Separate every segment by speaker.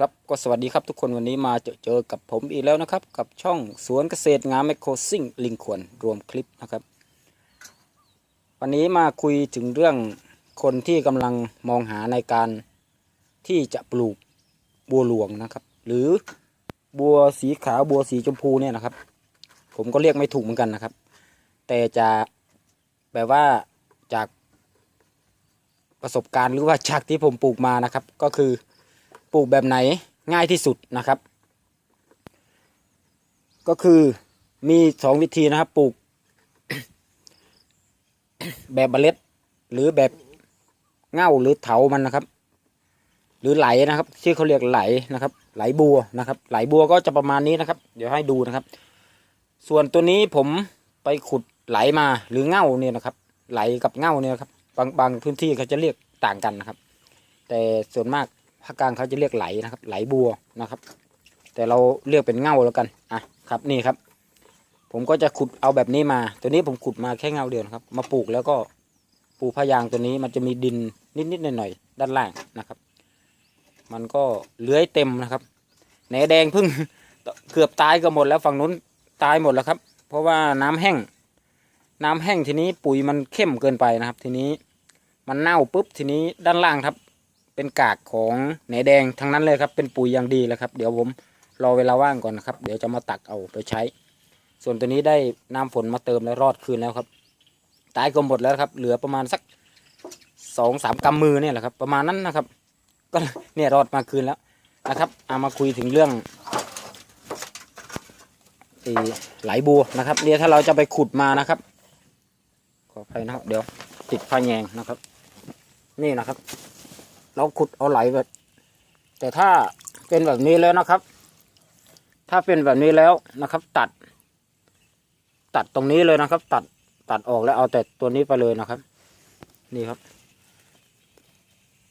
Speaker 1: ครับก็สวัสดีครับทุกคนวันนี้มาเจอเจอกับผมอีกแล้วนะครับ กับช่องสวนเกษตรงามแมคโครซิ่งลิงขวนรวมคลิปนะครับ วันนี้มาคุยถึงเรื่องคนที่กำลังมองหาในการที่จะปลูกบัวหลวงนะครับ หรือบัวสีขาวบัวสีชมพูเนี่ยนะครับ ผมก็เรียกไม่ถูกเหมือนกันนะครับ แต่จะแบบว่าจากประสบการณ์หรือว่าจากที่ผมปลูกมานะครับก็คือ ปลูกแบบไหนง่ายที่สุดนะครับ ก็คือมีสองวิธีนะครับปลูก แบบเมล็ด หรือแบบเง่าหรือเถามันนะครับ หรือไหลนะครับที่เขาเรียกไหลนะครับ ไหลบัวนะครับ ไหลบัวก็จะประมาณนี้นะครับ เดี๋ยวให้ดูนะครับ ส่วนตัวนี้ผมไปขุดไหลมาหรือเง่าเนี่ยนะครับ ไหลกับเง่าเนี่ยนะครับ บางบางพื้นที่เขาจะเรียกต่างกันนะครับ แต่ส่วนมาก ภาคกลางเขาจะเรียกไหลนะครับ ไหลบัวนะครับ แต่เราเรียกเป็นเง่าแล้วกันอะครับนี่ครับ ผมก็จะขุดเอาแบบนี้มา ตัวนี้ผมขุดมาแค่เงาเดียวครับ มาปลูกแล้วก็ปูพะยางตัวนี้มันจะมีดินนิดๆหน่อยๆด้านล่างนะครับ มันก็เลื้อยเต็มนะครับแหนแดงพิ่งเกือบตายก็หมดแล้วฝั่งนู้นตายหมดแล้วครับ เพราะว่าน้ำแห้งน้ำแห้งทีนี้ปุ๋ยมันเข้มเกินไปนะครับ ทีนี้มันเน่าปุ๊บทีนี้ด้านล่างครับ เป็นกากของแหนแดงทั้งนั้นเลยครับ เป็นปุ๋ยอย่างดีเลยครับ เดี๋ยวผมรอเวลาว่างก่อนนะครับ เดี๋ยวจะมาตักเอาไปใช้ ส่วนตัวนี้ได้น้ำฝนมาเติมแล้วรอดคืนแล้วครับ ตายก็หมดแล้วครับ เหลือประมาณสักสองสามกำมือเนี่ยแหละครับ ประมาณนั้นนะครับ ก็เนี่ยรอดมาคืนแล้วนะครับเอามาคุยถึงเรื่องไหลบัวนะครับเนี่ยถ้าเราจะไปขุดมานะครับ ขออภัยนะครับ เดี๋ยวติดผ้าแยงนะครับ นี่นะครับ เราขุดเอาไหลแบบ แต่ถ้าเป็นแบบนี้แล้วนะครับ ถ้าเป็นแบบนี้แล้วนะครับ ตัด ตัดตรงนี้เลยนะครับ ตัดตัดออกแล้วเอาแต่ตัวนี้ไปเลยนะครับ นี่ครับ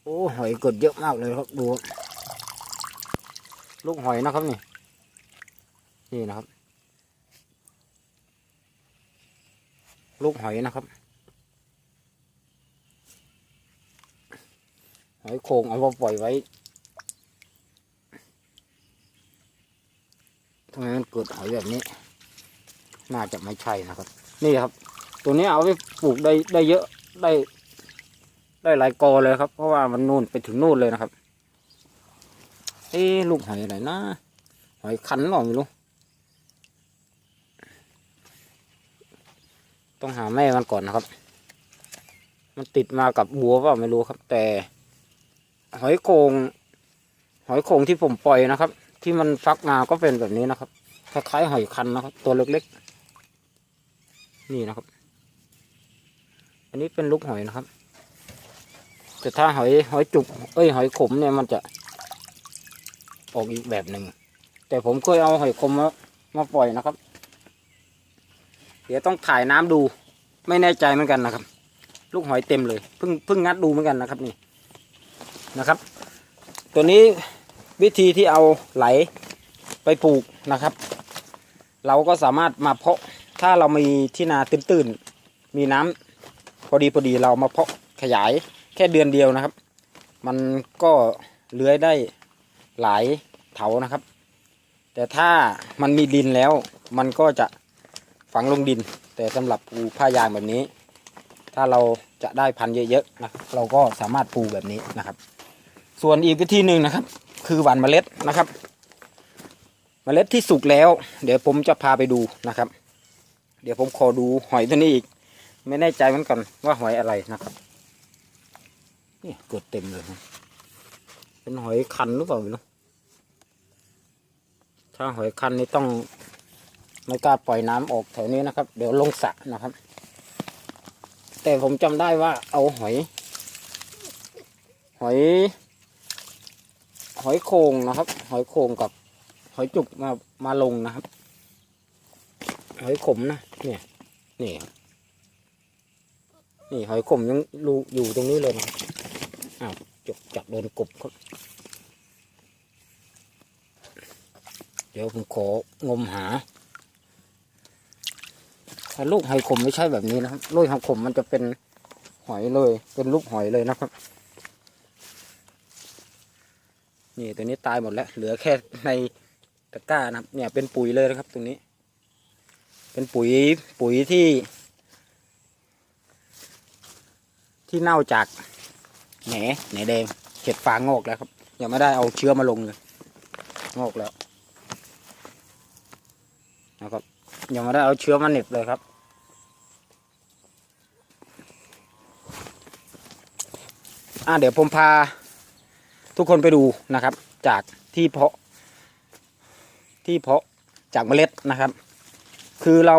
Speaker 1: โอ้หอยกดเยอะมากเลยครับดู ลูกหอยนะครับนี่ นี่นะครับ ลูกหอยนะครับ อยโขงเอามาปล่อยไว้ทำไมมันเกิดหอยแบบนี้ น่าจะไม่ใช่นะครับ นี่ครับ ตัวนี้เอาไปปลูกได้ได้เยอะได้ ได้หลายกอเลยครับ เพราะว่ามันนู่นไปถึงนู่นเลยนะครับ เอ๊ลูกหอยอะไรนะหอยคันหรอเปล่าไม่รู้ต้องหาแม่มันก่อนนะครับ มันติดมากับบัวเปล่าไม่รู้ครับ แต่ หอยโขงหอยโขงที่ผมปล่อยนะครับ ที่มันฟักมาก็เป็นแบบนี้นะครับคล้ายๆหอยคันนะครับ ตัวเล็กๆ นี่นะครับ อันนี้เป็นลูกหอยนะครับ แต่ถ้าหอยหอยจุก เอ้ย หอยขมเนี่ยมันจะออกอีกแบบหนึ่ง แต่ผมเคยเอาหอยขมมามาปล่อยนะครับ เดี๋ยวต้องถ่ายน้ำดู ไม่แน่ใจเหมือนกันนะครับ ลูกหอยเต็มเลย เพิ่งเพิ่งงัดดูเหมือนกันนะครับ นี่ นะครับ ตัวนี้วิธีที่เอาไหลไปปลูกนะครับ เราก็สามารถมาเพาะถ้าเรามีที่นาตื้นๆมีน้ำพอดีพอดีเรามาเพาะขยายแค่เดือนเดียวนะครับ มันก็เลื้อยได้หลายเถานะครับ แต่ถ้ามันมีดินแล้วมันก็จะฝังลงดิน แต่สำหรับปูผ้ายางแบบนี้ ถ้าเราจะได้พันธุ์เยอะๆนะเราก็สามารถปูแบบนี้นะครับ ส่วนอีกวิธีหนึ่งนะครับ คือหว่านเมล็ดนะครับ เมล็ดที่สุกแล้ว เดี๋ยวผมจะพาไปดูนะครับ เดี๋ยวผมขอดูหอยตัวนี้อีก ไม่แน่ใจเหมือนกันว่าหอยอะไรนะครับนี่เกิดเต็มเลยนะเป็นหอยคันหรือเปล่าไม่รู้ถ้าหอยคันนี่ต้องไม่กล้าปล่อยน้ำออกแถวนี้นะครับ เดี๋ยวลงสระนะครับ แต่ผมจำได้ว่าเอาหอย หอย หอยโขงนะครับ หอยโขงกับหอยจุกมามาลงนะครับ หอยขมนะเนี่ยนี่นี่หอยขมยังรูอยู่ตรงนี้เลยนะอ้าวจุกจับโดนกบครับเดี๋ยวผมของมหาถ้าลูกหอยขมไม่ใช่แบบนี้นะครับลูกหอยขมมันจะเป็นหอยเลย เป็นลูกหอยเลยนะครับ นี่ตัวนี้ตายหมดแล้ว เหลือแค่ในตะกร้านะครับ เนี่ยเป็นปุ๋ยเลยนะครับตรงนี้ เป็นปุ๋ยปุ๋ยที่ ที่เน่าจากแหนแหนแดงเห็ดฟางงอกแล้วครับยังไม่ได้เอาเชื้อมาลงเลยงอกแล้วนะครับยังไม่ได้เอาเชื้อมาเน็บเลยครับอ่าเดี๋ยวผมพา ทุกคนไปดูนะครับ จากที่เพาะ ที่เพาะจากเมล็ดนะครับ คือเรา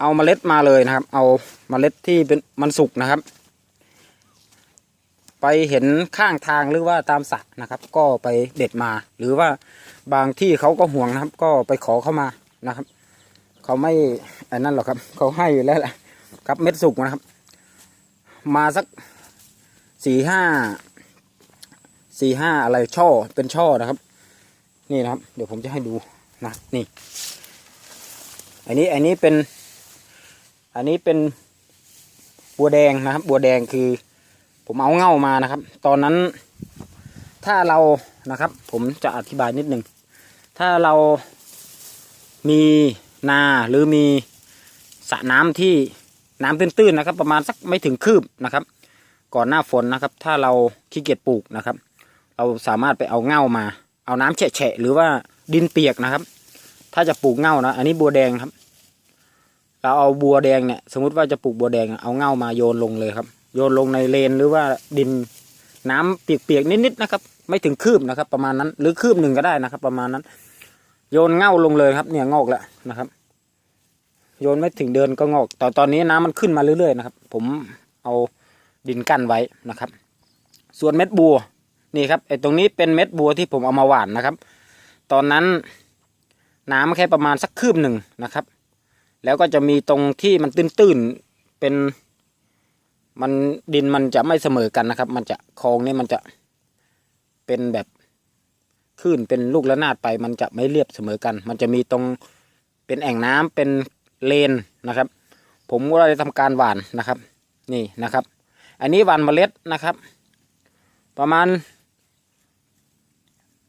Speaker 1: เอาเมล็ดมาเลยนะครับ เอาเมล็ดที่เป็นมันสุกนะครับ ไปเห็นข้างทางหรือว่าตามสระนะครับ ก็ไปเด็ดมา หรือว่าบางที่เขาก็ห่วงนะครับ ก็ไปขอเข้ามานะครับเขาไม่อนั่นหรอกครับเขาให้อยู่แล้วแหละครับเม็ดสุกนะครับ มาสักสี่ห้า สี่ห้าอะไรช่อเป็นช่อนะครับ นี่นะครับ เดี๋ยวผมจะให้ดูนะนี่ อันนี้อันนี้เป็น อันนี้เป็นบัวแดงนะครับ บัวแดงคือ ผมเอาเง่ามานะครับ ตอนนั้น ถ้าเรานะครับ ผมจะอธิบายนิดนึงถ้าเรามีนาหรือมีสระน้ำที่น้ำตื้นๆนะครับ ประมาณสักไม่ถึงคืบนะครับ ก่อนหน้าฝนนะครับ ถ้าเราขี้เกียจปลูกนะครับ เราสามารถไปเอาเง่ามา เอาน้ำแฉะหรือว่าดินเปียกนะครับ ถ้าจะปลูกเง่านะ อันนี้บัวแดงครับ เราเอาบัวแดงเนี่ยสมมติว่าจะปลูกบัวแดงเอาเง่ามาโยนลงเลยครับ โยนลงในเลนหรือว่าดินน้ำเปียกๆนิดๆนะครับ ไม่ถึงคืบนะครับ ประมาณนั้นหรือคืบหนึ่งก็ได้นะครับ ประมาณนั้น โยนเง่าลงเลยครับ เนี่ยงอกแล้วนะครับ โยนไม่ถึงเดือนก็งอกแต่ตอนนี้น้ำมันขึ้นมาเรื่อยๆนะครับ ผมเอาดินกั้นไว้นะครับ ส่วนเม็ดบัว นี่ครับไอ้ตรงนี้เป็นเม็ดบัวที่ผมเอามาหว่านนะครับ ตอนนั้นน้ำแค่ประมาณสักคืบหนึ่งนะครับ แล้วก็จะมีตรงที่มันตื้นๆเป็นมันดินมันจะไม่เสมอกันนะครับ มันจะคลองนี่มันจะเป็นแบบขึ้นเป็นลูกระนาดไป มันจะไม่เรียบเสมอกัน มันจะมีตรงเป็นแอ่งน้ำเป็นเลนนะครับ ผมก็ได้ทำการหว่านนะครับ นี่นะครับ อันนี้หว่านเมล็ดนะครับ ประมาณ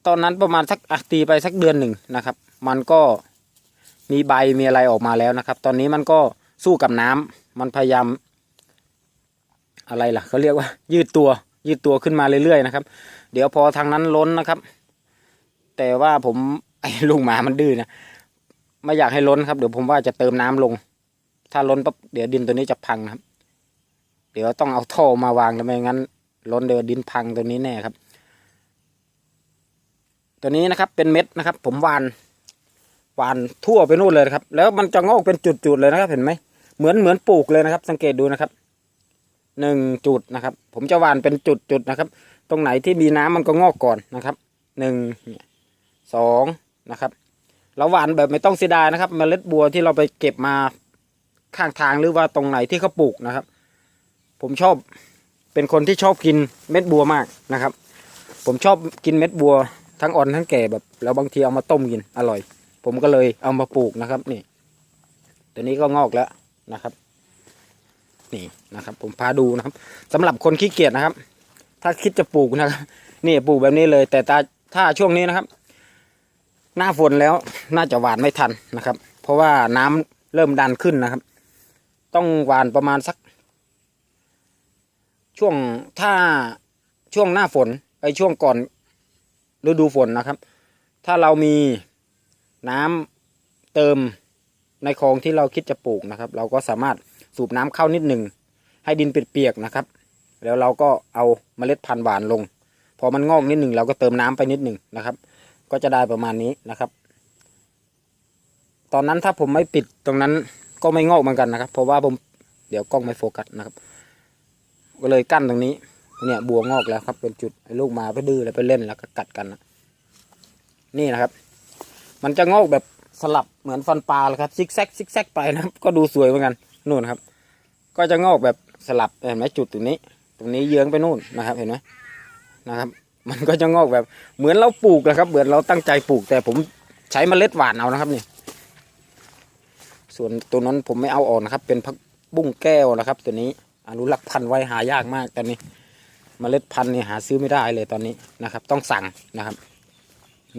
Speaker 1: ตอนนั้นประมาณสักอะตีไปสักเดือนหนึ่งนะครับ มันก็มีใบมีอะไรออกมาแล้วนะครับ ตอนนี้มันก็สู้กับน้ำมันพยายาม อะไรล่ะเขาเรียกว่า ยืดตัว ยืดตัวขึ้นมาเรื่อยๆนะครับ เดี๋ยวพอทางนั้นล้นนะครับ แต่ว่าผมไอ้ลูกหมามันดื้อนะไม่อยากให้ล้นครับ เดี๋ยวผมว่าจะเติมน้ำลง ถ้าล้นปั๊บเดี๋ยวดินตัวนี้จะพังครับ เดี๋ยวต้องเอาท่อมาวางแล้วไม่งั้น ล้นเดี๋ยวดินพังตัวนี้แน่ครับ ตัวนี้นะครับเป็นเม็ดนะครับ ผมหวานหวานทั่วไปนู่นเลยครับ แล้วมันจะงอกเป็นจุดๆเลยนะครับ เห็นไหมเหมือนเหมือนปลูกเลยนะครับ สังเกตดูนะครับหนึ่งจุดนะครับ ผมจะหวานเป็นจุดๆนะครับ ตรงไหนที่มีน้ำมันก็งอกก่อนนะครับหนึ่งสองนะครับเราหวานแบบไม่ต้องเสียดายนะครับเมล็ดบัวที่เราไปเก็บมาข้างทางหรือว่าตรงไหนที่เขาปลูกนะครับ ผมชอบเป็นคนที่ชอบกินเม็ดบัวมากนะครับ ผมชอบกินเม็ดบัว ทั้งอ่อนทั้งแก่แบบแล้วบางทีเอามาต้มกินอร่อย ผมก็เลยเอามาปลูกนะครับนี่ตัวนี้ก็งอกแล้วนะครับ นี่นะครับ ผมพาดูนะครับสำหรับคนขี้เกียจนะครับ ถ้าคิดจะปลูกนะครับนี่ปลูกแบบนี้เลย แต่ตาถ้าช่วงนี้นะครับ หน้าฝนแล้วน่าจะหวานไม่ทันนะครับ เพราะว่าน้ำเริ่มดันขึ้นนะครับ ต้องหวานประมาณสัก ช่วงถ้าช่วงหน้าฝนไอช่วงก่อน ฤดูฝนนะครับ ถ้าเรามีน้ำเติมในคลองที่เราคิดจะปลูกนะครับ เราก็สามารถสูบน้ำเข้านิดหนึ่งให้ดินเปียกๆนะครับ แล้วเราก็เอาเมล็ดพันธุ์หวานลง พอมันงอกนิดหนึ่งเราก็เติมน้ำไปนิดหนึ่งนะครับ ก็จะได้ประมาณนี้นะครับ ตอนนั้นถ้าผมไม่ปิดตรงนั้นก็ไม่งอกเหมือนกันนะครับ เพราะว่าผมเดี๋ยวกล้องไม่โฟกัสนะครับ ก็เลยกั้นตรงนี้ เนี่ยบัวงอกแล้วครับ เป็นจุดไอ้ลูกมาไปดื้อแล้วไปเล่นแล้วก็กัดกันนะนี่นะครับ มันจะงอกแบบสลับเหมือนฟันปลาเลยครับซิกแซกซิกแซกไปนะครับ ก็ดูสวยเหมือนกันนู่นครับ ก็จะงอกแบบสลับเห็นไหมจุดตรงนี้ ตรงนี้เยื้องไปนู่นนะครับ เห็นไหมนะครับ มันก็จะงอกแบบเหมือนเราปลูกนะครับ เหมือนเราตั้งใจปลูก แต่ผมใช้เมล็ดหวานเอานะครับนี่ส่วนตัวนั้นผมไม่เอาออกนะครับ เป็นพักบุ้งแก้วนะครับ ตัวนี้อนุรักษ์พันธุ์ไว้หายากมากตอนนี้ เมล็ดพันธุ์นี่หาซื้อไม่ได้เลยตอนนี้นะครับ ต้องสั่งนะครับ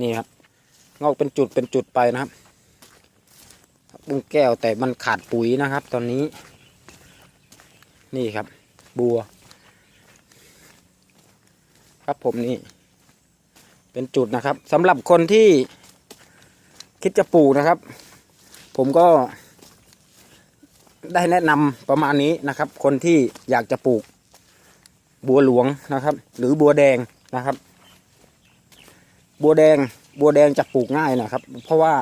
Speaker 1: นี่ครับงอกเป็นจุดเป็นจุดไปนะครับบุ้งแก้วแต่มันขาดปุ๋ยนะครับ ตอนนี้ นี่ครับ บัว ครับผมนี่ เป็นจุดนะครับสำหรับคนที่คิดจะปลูกนะครับ ผมก็ได้แนะนำประมาณนี้นะครับ คนที่อยากจะปลูก บัวหลวงนะครับ หรือบัวแดงนะครับ บัวแดงบัวแดงจะปลูกง่ายนะครับ เพราะว่า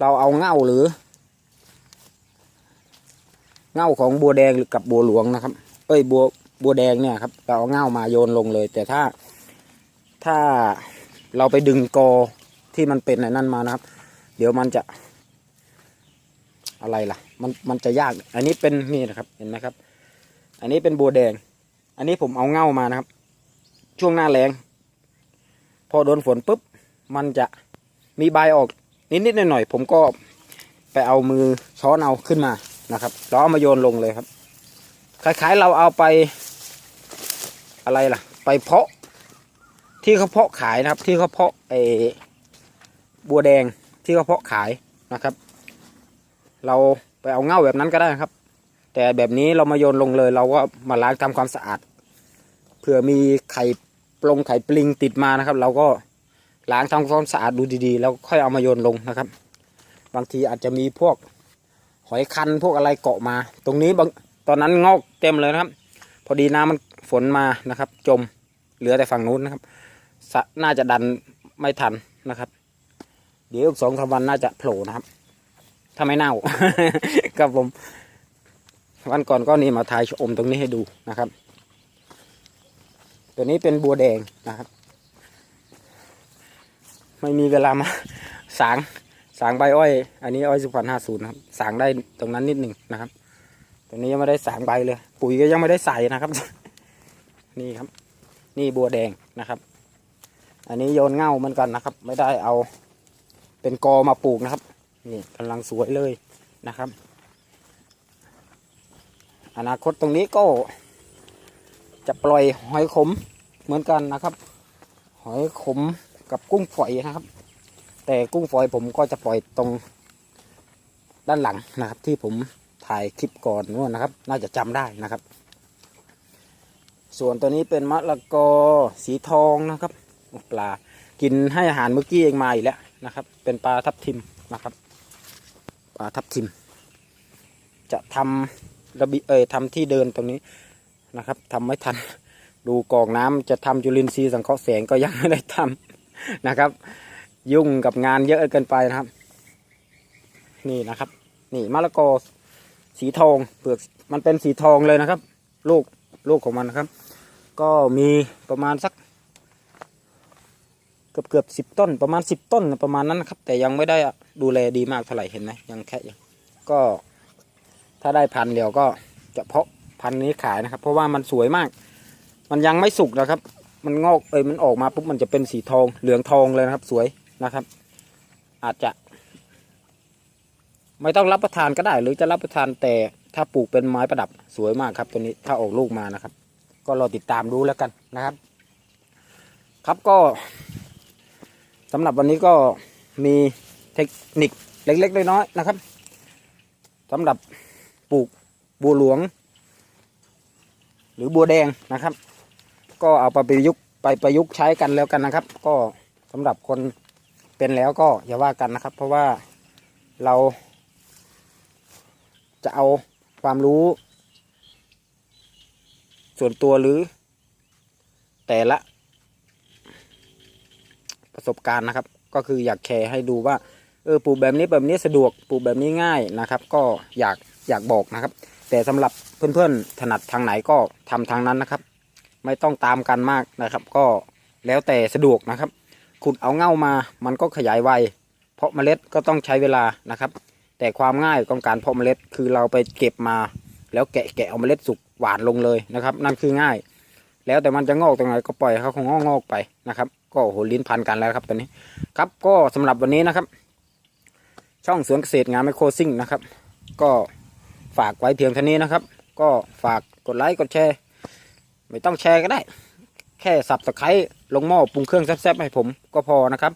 Speaker 1: เราเอาเง่าหรือ เง่าของบัวแดงกับบัวหลวงนะครับ เอ้ยบัวบัวแดงเนี่ยครับเราเอาเง่ามาโยนลงเลย แต่ถ้าถ้าเราไปดึงกอที่มันเป็นในนั้นมานะครับ เดี๋ยวมันจะอะไรล่ะ มันมันจะยาก อันนี้เป็นนี่นะครับ เห็นไหมครับ อันนี้เป็นบัวแดง อันนี้ผมเอาเง่ามานะครับ ช่วงหน้าแรงพอโดนฝนปุ๊บ มันจะมีใบออกนิดๆหน่อยๆผมก็ไปเอามือช้อนเอาขึ้นมานะครับแล้วเอามาโยนลงเลยครับคล้ายๆเราเอาไปอะไรล่ะ ไปเพาะ ที่เขาเพาะขายนะครับ ที่เขาเพาะไอ้บัวแดงที่เขาเพาะขายนะครับ เราไปเอาเง่าแบบนั้นก็ได้ครับ แต่แบบนี้เรามาโยนลงเลย เราก็มาล้างทำความสะอาด เผื่อมีไข่ปลงไข่ปลิงติดมานะครับ เราก็ล้างทำความสะอาดดูดีๆ แล้วค่อยเอามาโยนลงนะครับ บางทีอาจจะมีพวกหอยคันพวกอะไรเกาะมา ตรงนี้บางตอนนั้นงอกเต็มเลยนะครับ พอดีน้ำมันฝนมานะครับ จมเหลือแต่ฝั่งนู้นนะครับ น่าจะดันไม่ทันนะครับ เดี๋ยวอีกสองสามวันน่าจะโผล่นะครับถ้าไม่เน่าครับผมวันก่อนก็นี่มาถ่ายชะอมตรงนี้ให้ดูนะครับ ตัวนี้เป็นบัวแดงนะครับ ไม่มีเวลามาสางสางใบอ้อย อันนี้อ้อยสุพรรณห้าศูนย์ครับสางได้ตรงนั้นนิดหนึ่งนะครับ ตัวนี้ยังไม่ได้สางใบเลย ปุ๋ยก็ยังไม่ได้ใส่นะครับ นี่ครับ นี่บัวแดงนะครับ อันนี้โยนเง่าเหมือนกันนะครับ ไม่ได้เอาเป็นกอมาปลูกนะครับ นี่กำลังสวยเลยนะครับ อนาคตตรงนี้ก็ จะปล่อยหอยขมเหมือนกันนะครับ หอยขมกับกุ้งฝอยนะครับ แต่กุ้งฝอยผมก็จะปล่อยตรงด้านหลังนะครับ ที่ผมถ่ายคลิปก่อนนู่นนะครับ น่าจะจำได้นะครับ ส่วนตัวนี้เป็นมะละกอสีทองนะครับปลากินให้อาหารเมื่อกี้เองมาอีกแล้วนะครับ เป็นปลาทับทิมนะครับปลาทับทิม จะทำระเบีเอ่ยทำที่เดินตรงนี้ นะครับทำไม่ทันดูกองน้ำจะทำจุลินทรีย์สังเคราะห์แสงก็ยังไม่ได้ทำนะครับ ยุ่งกับงานเยอะเกินไปนะครับ นี่นะครับ นี่มะละกอสีทองเปลือกมันเป็นสีทองเลยนะครับ ลูกลูกของมันนะครับ ก็มีประมาณสัก เกือบเกือบสิบต้น ประมาณสิบต้นประมาณนั้นนะครับ แต่ยังไม่ได้ดูแลดีมากเท่าไหร่เห็นไหมยังแค่ยังก็ถ้าได้พันเดียวก็จะเพาะ พันธุ์นี้ขายนะครับ เพราะว่ามันสวยมาก มันยังไม่สุกนะครับ มันงอกเอ้ยมันออกมาปุ๊บมันจะเป็นสีทองเหลืองทองเลยนะครับ สวยนะครับ อาจจะ ไม่ต้องรับประทานก็ได้ หรือจะรับประทานแต่ถ้าปลูกเป็นไม้ประดับสวยมากครับ ตัวนี้ถ้าออกลูกมานะครับ ก็รอติดตามดูแล้วกันนะครับ ครับก็สำหรับวันนี้ก็มีเทคนิคเล็กๆน้อยๆนะครับสำหรับปลูกบัวหลวง รือบัวแดงนะครับ ก็เอาไปประยุกต์ไปประยุกต์ใช้กันแล้วกันนะครับ ก็สำหรับคนเป็นแล้วก็อย่าว่ากันนะครับ เพราะว่าเราจะเอาความรู้ ส่วนตัวหรือ แต่ละ ประสบการณ์นะครับ ก็คืออยากแชร์ให้ดูว่าเออปลูกแบบนี้แบบนี้สะดวกปลูกแบบนี้ง่ายนะครับ ก็อยากอยากบอกนะครับ แต่สำหรับเพื่อนๆถนัดทางไหนก็ทำทางนั้นนะครับ ไม่ต้องตามกันมากนะครับ ก็แล้วแต่สะดวกนะครับ ขุดเอาเง่ามามันก็ขยายไวเพราะเมล็ดก็ต้องใช้เวลานะครับ แต่ความง่ายของการเพาะเมล็ดคือเราไปเก็บมา แล้วแกะแกะเอาเมล็ดสุกหวานลงเลยนะครับ นั่นคือง่าย แล้วแต่มันจะงอกตรงไหนก็ปล่อยเขาคงงอกงอกไปนะครับ ก็โหลิ้นพันกันแล้วครับตอนนี้ครับก็สำหรับวันนี้นะครับ ช่องสวนเกษตรงานไมโครซิ่งนะครับ ก็ ฝากไว้เพียงเท่านี้นะครับ ก็ฝากกดไลค์กดแชร์ ไม่ต้องแชร์ก็ได้ แค่สับตะไคร้ลงหม้อปรุงเครื่องแซ่บๆให้ผมก็พอนะครับ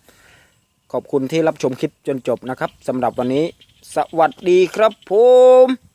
Speaker 1: ขอบคุณที่รับชมคลิปจนจบนะครับสำหรับวันนี้ สวัสดีครับผม